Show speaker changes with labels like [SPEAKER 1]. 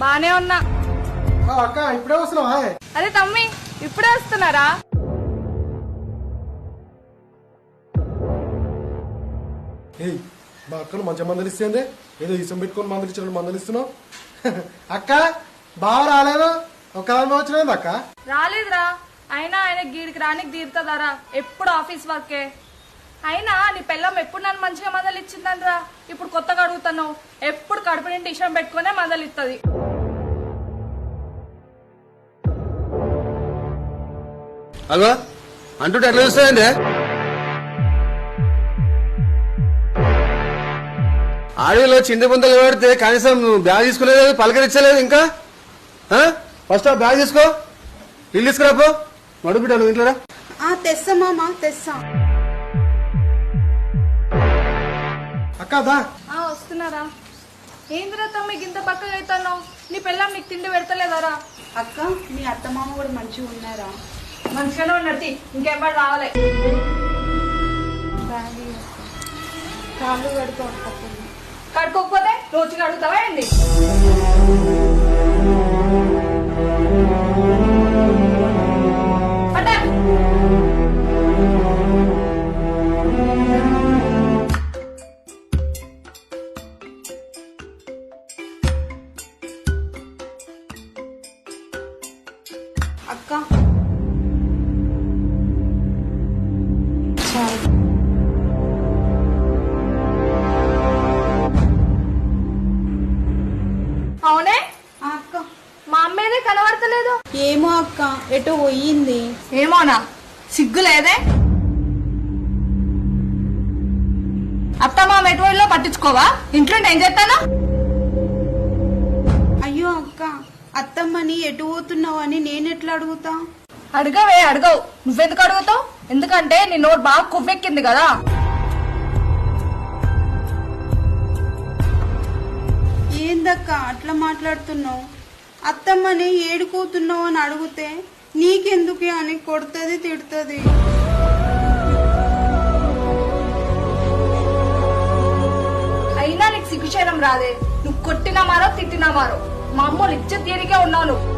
[SPEAKER 1] బానే ఉన్నా.
[SPEAKER 2] అక్క ఇప్పుడే వస్తున్నావా
[SPEAKER 1] అరే తమ్మి ఇప్పుడే వస్తున్నారా?
[SPEAKER 2] ఏయ్ మా అక్కను మంచి మందలిస్తేందే? ఏదో ఇసం పెట్టుకొని మందలిచ్చిన మందలిస్తున్నావు? అక్క బావ రాలేదు? ఒక ఆమె వచ్చినది అక్క?
[SPEAKER 1] రాలేదురా. అయినా ఆయన గీరికి రానికి తీరుతుందారా? ఎప్పుడు ఆఫీస్ వర్కే? అయినా నీ పిల్లం ఎప్పుడు నన్ను మంచిగా మొదలు ఇచ్చిందనరా ఇప్పుడు కొత్తగా అడుగుతున్నావు. ఎప్పుడు కడుపు నిండి ఇష్టం పెట్టుకునే మొదలు ఇస్తుంది
[SPEAKER 3] అగో అంటుంటే ఎట్లా చూస్తాయండి? ఆడవిలో చింది బుందలు పెడితే కనీసం నువ్వు బ్యాగ్ తీసుకోలేదు పలకరించలేదు ఇంకా? ఆ? ఫస్ట్ ఆ బ్యాగ్ తీసుకో. ఇల్లు తీసుకురాపో. మడుగు బిడ్డ నువ్వు ఇంట్లో
[SPEAKER 4] తెస్తా మామ తెస్తా.
[SPEAKER 2] అక్క దా
[SPEAKER 1] ఆ వస్తున్నారా. ఏందిరా తమ్మి గింత పక్కగా అవుతున్నావు నీ పిల్లం నీకు తిండి పెడతలేదారా?
[SPEAKER 4] అక్క మీ అత్త మామ కూడా మంచిగా ఉన్నారా?
[SPEAKER 1] మంచిగానే ఉన్నది ఇంకెవ్వరు రావాలి.
[SPEAKER 4] కాళ్ళు కడుకో
[SPEAKER 1] కడుకోకపోతే రోజుకి అడుగుతావా ఏంది? కనబడతలేదు.
[SPEAKER 4] ఏమో అక్క ఎటో పోయింది?
[SPEAKER 1] ఏమోనా? సిగ్గు లేదే? అత్తమ్మ మెట్రోలో పట్టించుకోవా? ఇంట్లో ఏం చేస్తాను?
[SPEAKER 4] అయ్యో అక్క అత్తమ్మని ఎటు పోతున్నావు అని నేను ఎట్లా అడుగుతా?
[SPEAKER 1] అడగవే అడగవు. నువ్వెందుకు అడుగుతావు? ఎందుకంటే నీ నోరు బాగా కొవ్వెక్కింది కదా.
[SPEAKER 4] ఏందక్క అట్లా మాట్లాడుతున్నావు? అత్తమ్మని ఏడుకోతున్నావు అని అడిగితే నీకెందుకే అని కొడుతుంది తిడుతుంది?
[SPEAKER 1] అయినా నీకు సిగ్గుచేయడం రాదే. నువ్వు కొట్టినా మారో తిట్టినా మారో. మా అమ్మ ఇచ్చే తీరికే ఉన్నావు నువ్వు.